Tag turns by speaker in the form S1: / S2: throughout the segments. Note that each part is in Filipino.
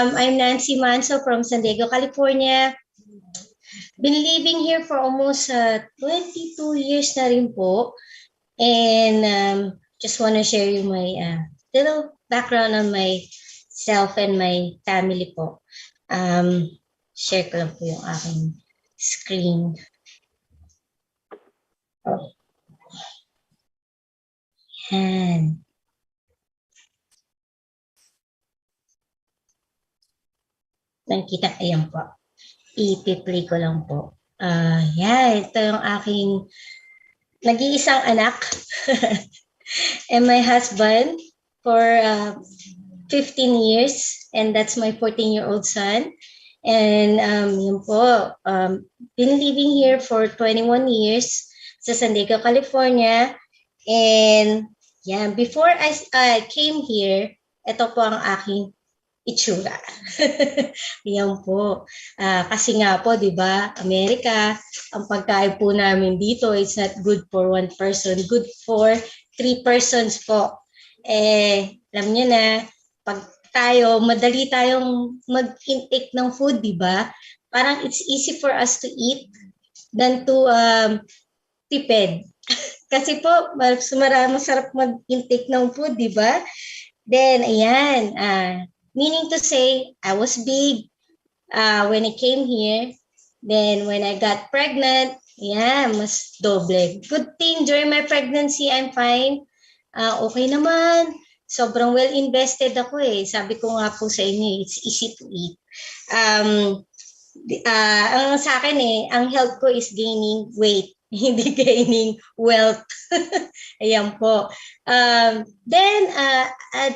S1: Um, I'm Nancy Manso from San Diego, California. Been living here for almost uh, 22 years na rin po. And um, just want to share you my uh, little background on myself and my family po. Um, share ko lang po yung aking screen. Oh. Yan. Nakikita, ayan po. I-play ko lang po. Ah, yeah, ito yung aking nag-iisang anak and my husband for uh, 15 years and that's my 14-year-old son. And um, yun po, um, been living here for 21 years sa San Diego, California. And yeah, before I, I came here, ito po ang aking itsura. Yan po. Ah, kasi nga po, di ba, Amerika, ang pagkain po namin dito, it's not good for one person, good for three persons po. Eh, alam niyo na, pag tayo, madali tayong mag-intake ng food, di ba? Parang it's easy for us to eat than to um, tipid. Kasi po, masarap mag-intake ng food, di ba? Then, ayan, ah, meaning to say, I was big uh, when I came here. Then, when I got pregnant, yeah, mas doble. Good thing, during my pregnancy, I'm fine. Uh, okay naman. Sobrang well invested ako eh. Sabi ko nga po sa inyo, it's easy to eat. Um, uh, ang sa akin eh, ang health ko is gaining weight, hindi gaining wealth. Ayan po. Um, then, uh, uh,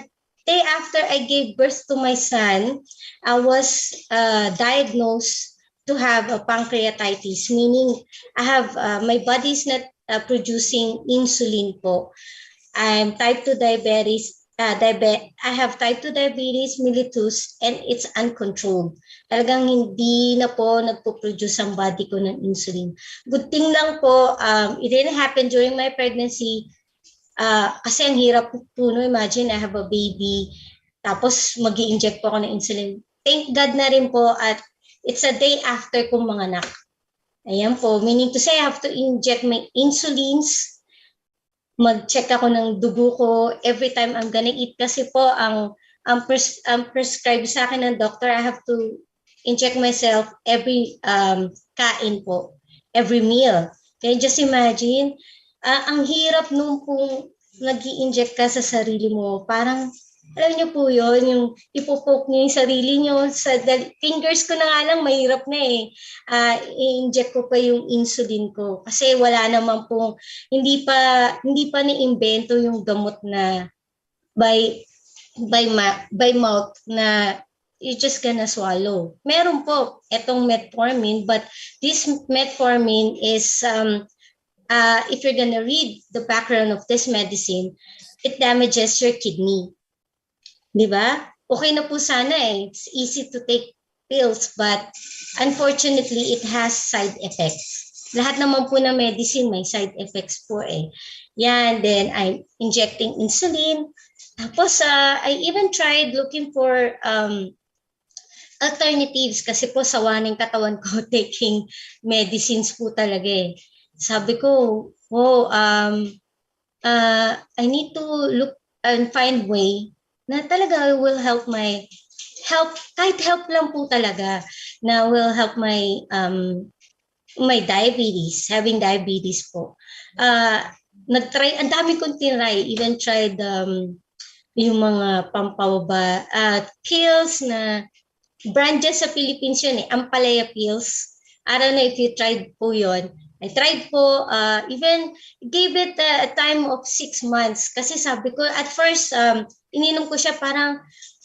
S1: day after I gave birth to my son, I was uh, diagnosed to have a pancreatitis, meaning I have uh, my body is not uh, producing insulin po. I'm type 2 diabetes. Uh, diabe- I have type 2 diabetes mellitus and it's uncontrolled. Talagang hindi na po nagpo-produce ang body ko ng insulin. Good thing lang po, um, it didn't happen during my pregnancy Uh, kasi ang hirap po, no? Imagine, I have a baby, tapos mag inject po ako ng insulin. Thank God na rin po at it's a day after kong mga anak. Ayan po, meaning to say I have to inject my insulins, mag-check ako ng dugo ko every time I'm gonna eat kasi po ang ang, pres- ang prescribe sa akin ng doctor, I have to inject myself every um, kain po, every meal. Can you just imagine? Uh, ang hirap nung kung nag inject ka sa sarili mo. Parang, alam niyo po yun, yung ipopoke niyo yung sarili niyo. Sa fingers ko na nga lang, mahirap na eh. Uh, i-inject ko pa yung insulin ko. Kasi wala naman po, hindi pa, hindi pa ni-invento yung gamot na by, by, ma, by mouth na you're just gonna swallow. Meron po etong metformin, but this metformin is um, uh, if you're going to read the background of this medicine, it damages your kidney. Di ba? Okay na po sana eh. It's easy to take pills, but unfortunately, it has side effects. Lahat naman po na medicine may side effects po eh. Yan, then I'm injecting insulin. Tapos, uh, I even tried looking for um, alternatives kasi po sawaning katawan ko taking medicines po talaga eh sabi ko, oh, um, uh, I need to look and find way na talaga will help my help kahit help lang po talaga na will help my um my diabetes having diabetes po. Uh, nagtry ang dami kong tinry even tried um yung mga pampawaba uh, pills na brand sa Philippines yun eh Ampalaya pills. I don't know if you tried po yon I tried po, uh, even gave it a, a time of six months. Kasi sabi ko, at first, um, ininom ko siya parang,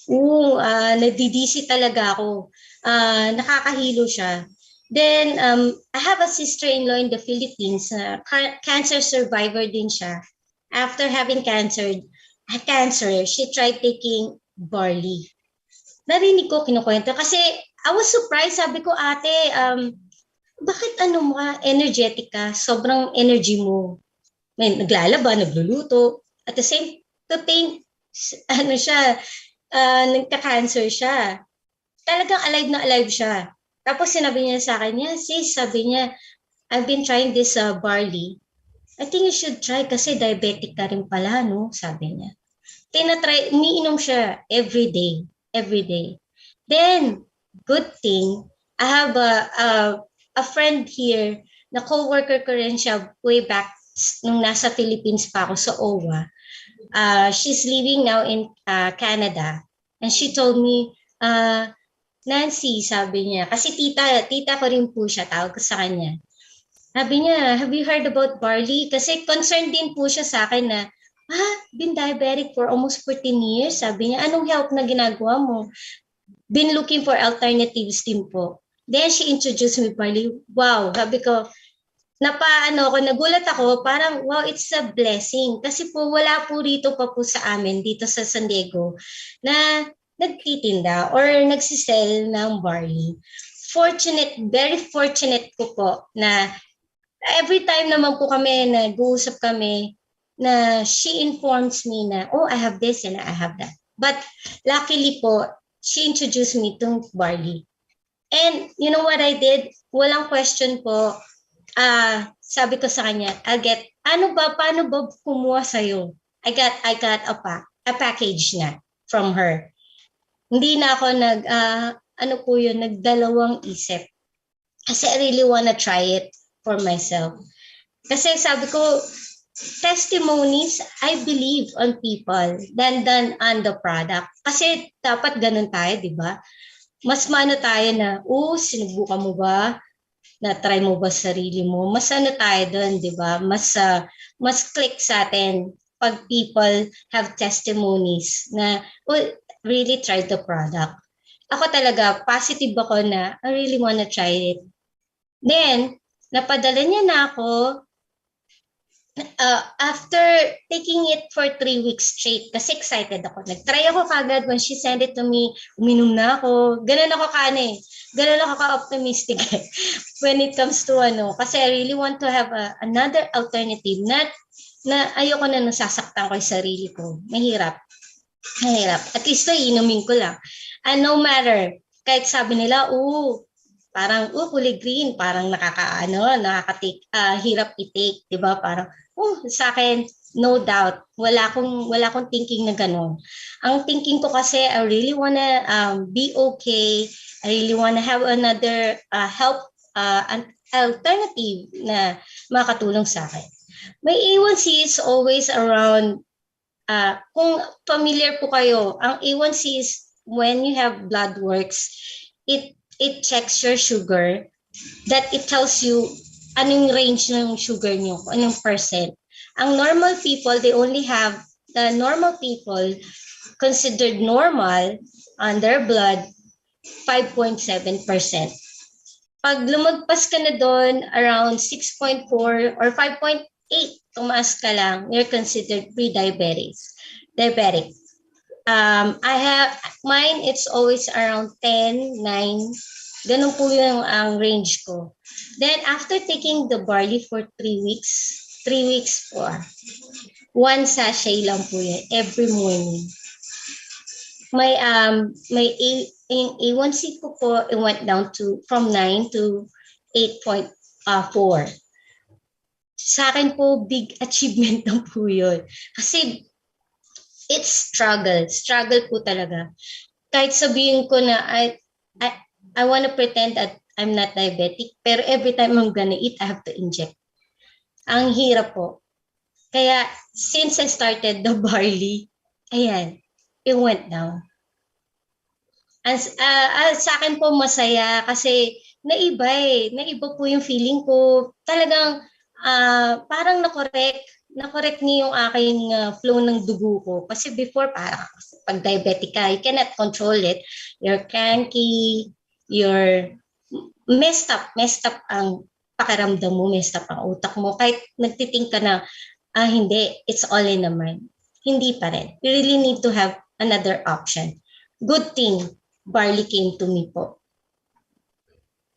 S1: oo, uh, nadidisi talaga ako. Uh, nakakahilo siya. Then, um, I have a sister-in-law in the Philippines, uh, cancer survivor din siya. After having cancer, cancer, she tried taking barley. Narinig ko, kinukwento. Kasi I was surprised, sabi ko, ate, um, bakit ano mo energetic ka, sobrang energy mo. May naglalaba, nagluluto. At the same, to think, ano siya, uh, nagka-cancer siya. talagang alive na alive siya. Tapos sinabi niya sa akin, yeah, sis, sabi niya, I've been trying this uh, barley. I think you should try kasi diabetic ka rin pala, no? Sabi niya. Tinatry, umiinom siya every day. Every day. Then, good thing, I have a, a, a friend here na co-worker ko rin siya way back nung nasa Philippines pa ako sa OWA. Uh, she's living now in uh, Canada. And she told me, uh, Nancy, sabi niya, kasi tita, tita ko rin po siya, tawag ko sa kanya. Sabi niya, have you heard about barley? Kasi concerned din po siya sa akin na, ah, been diabetic for almost 14 years. Sabi niya, anong help na ginagawa mo? Been looking for alternatives din po. Then she introduced me barley. Wow, sabi ko, napaano ako, nagulat ako, parang wow, it's a blessing. Kasi po wala po rito pa po sa amin, dito sa San Diego, na nagtitinda or nagsisell ng barley. Fortunate, very fortunate ko po na every time naman po kami nag-uusap kami na she informs me na, oh, I have this and I have that. But luckily po, she introduced me to barley. And you know what I did? Walang question po. Uh, sabi ko sa kanya, I get, ano ba, paano ba kumuha sa'yo? I got, I got a, pack, a package na from her. Hindi na ako nag, uh, ano po yun, nagdalawang isip. Kasi I really wanna try it for myself. Kasi sabi ko, testimonies, I believe on people than, than on the product. Kasi dapat ganun tayo, di ba? Mas mano tayo na, oh, sinubukan mo ba? Na-try mo ba sarili mo? Mas ano tayo doon, di ba? Mas, uh, mas click sa atin pag people have testimonies na, oh, really try the product. Ako talaga, positive ako na, I really wanna try it. Then, napadala niya na ako uh, after taking it for three weeks straight, kasi excited ako. Nag-try ako kagad when she sent it to me, uminom na ako. Ganun ako ka ano eh. Ganun ako ka-optimistic eh. when it comes to ano. Kasi I really want to have a, another alternative. Not na ayoko na nasasaktan ko yung sarili ko. Mahirap. Mahirap. At least to, inumin ko lang. And no matter, kahit sabi nila, oo, parang, oh, kulay green, parang nakakaano, nakaka-take, uh, hirap i-take, di ba? Parang, oh, sa akin, no doubt, wala akong, wala akong thinking na ganun. Ang thinking ko kasi, I really wanna um, be okay, I really wanna have another uh, help, uh, an alternative na makatulong sa akin. May A1C is always around, uh, kung familiar po kayo, ang A1C is when you have blood works, it it checks your sugar, that it tells you anong range ng sugar nyo, anong percent. Ang normal people, they only have, the normal people considered normal on their blood, 5.7%. Pag lumagpas ka na doon, around 6.4 or 5.8, tumaas ka lang, you're considered pre-diabetic. Diabetic. Um, I have, mine, it's always around 10, 9, Ganun po yung ang range ko. Then, after taking the barley for three weeks, three weeks po ah, one sachet lang po yan every morning. May, um, may A, in A1C ko po, it went down to, from 9 to 8.4. Sa akin po, big achievement na po yun. Kasi, it's struggle. Struggle po talaga. Kahit sabihin ko na, I, I, I want to pretend that I'm not diabetic, pero every time I'm gonna eat, I have to inject. Ang hirap po. Kaya, since I started the barley, ayan, it went down. As, uh, uh, sa akin po masaya kasi naiba eh. Naiba po yung feeling ko. Talagang uh, parang nakorek na-correct niyo yung aking uh, flow ng dugo ko. Kasi before, parang pag diabetic ka, you cannot control it. You're cranky, you're messed up, messed up ang pakiramdam mo, messed up ang utak mo. Kahit nagtiting ka na, ah hindi, it's all in the mind. Hindi pa rin. You really need to have another option. Good thing, barley came to me po.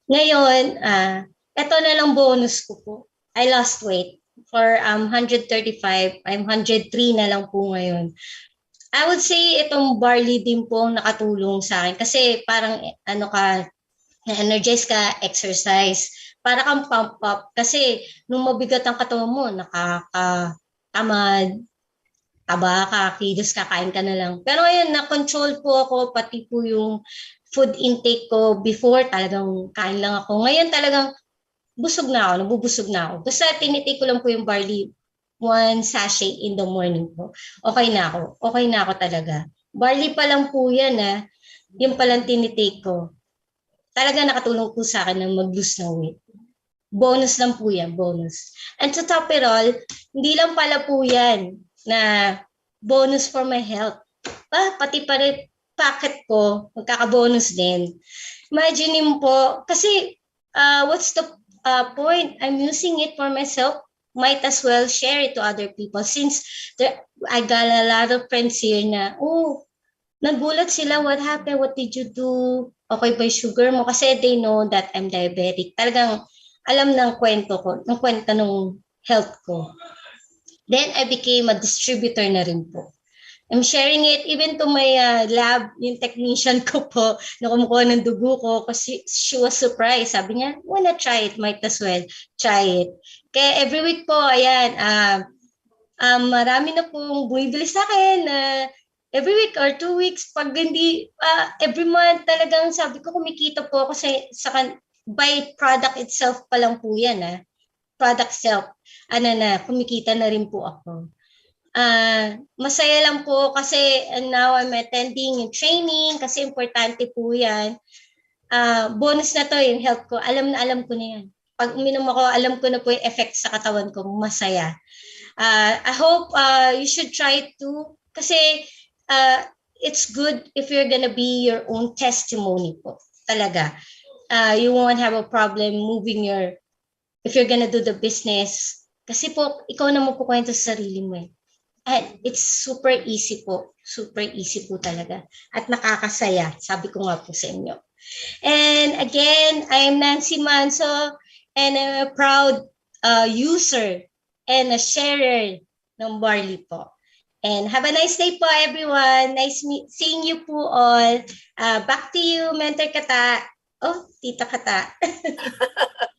S1: Ngayon, uh, ito na lang bonus ko po. I lost weight. For um, 135, I'm 103 na lang po ngayon. I would say itong barley din po ang nakatulong sa akin kasi parang ano ka, energize ka, exercise, para kang pump up. Kasi nung mabigat ang katawan mo, nakakatamad, taba ka, kilos ka, kain ka na lang. Pero ngayon, na-control po ako, pati po yung food intake ko before, talagang kain lang ako. Ngayon talagang busog na ako, nabubusog na ako. Basta tinitake ko lang po yung barley one sachet in the morning po. Okay na ako. Okay na ako talaga. Barley pa lang po yan ha. Yung palang tinitake ko. Talaga nakatulong po sa akin na mag-lose ng weight. Bonus lang po yan, bonus. And to top it all, hindi lang pala po yan na bonus for my health. Ah, pati pa rin packet ko, magkaka-bonus din. Imagine po, kasi uh, what's the uh, point? I'm using it for myself might as well share it to other people since there, I got a lot of friends here na, oh, nagulat sila, what happened, what did you do, okay ba sugar mo? Kasi they know that I'm diabetic. Talagang alam ng kwento ko, ng kwento ng health ko. Then I became a distributor na rin po. I'm sharing it even to my uh, lab, yung technician ko po, na kumukuha ng dugo ko kasi she was surprised. Sabi niya, wanna try it, might as well try it. Kaya every week po, ayan, uh, um, marami na pong bumibili sa akin na uh, every week or two weeks, pag hindi, uh, every month talagang sabi ko kumikita po ako sa, sa by product itself pa lang po yan. Ah. Product self, ano na, kumikita na rin po ako uh, masaya lang po kasi now I'm attending yung training kasi importante po yan. Uh, bonus na to yung health ko. Alam na alam ko na yan. Pag uminom ako, alam ko na po yung effect sa katawan ko. Masaya. Uh, I hope uh, you should try too. Kasi uh, it's good if you're gonna be your own testimony po. Talaga. Uh, you won't have a problem moving your, if you're gonna do the business. Kasi po, ikaw na mo po kwento sa sarili mo eh. And it's super easy po. Super easy po talaga. At nakakasaya. Sabi ko nga po sa inyo. And again, I'm Nancy Manso and I'm a proud uh, user and a sharer ng Barley po. And have a nice day po everyone. Nice meet, seeing you po all. Uh, back to you, Mentor Kata. Oh, Tita Kata.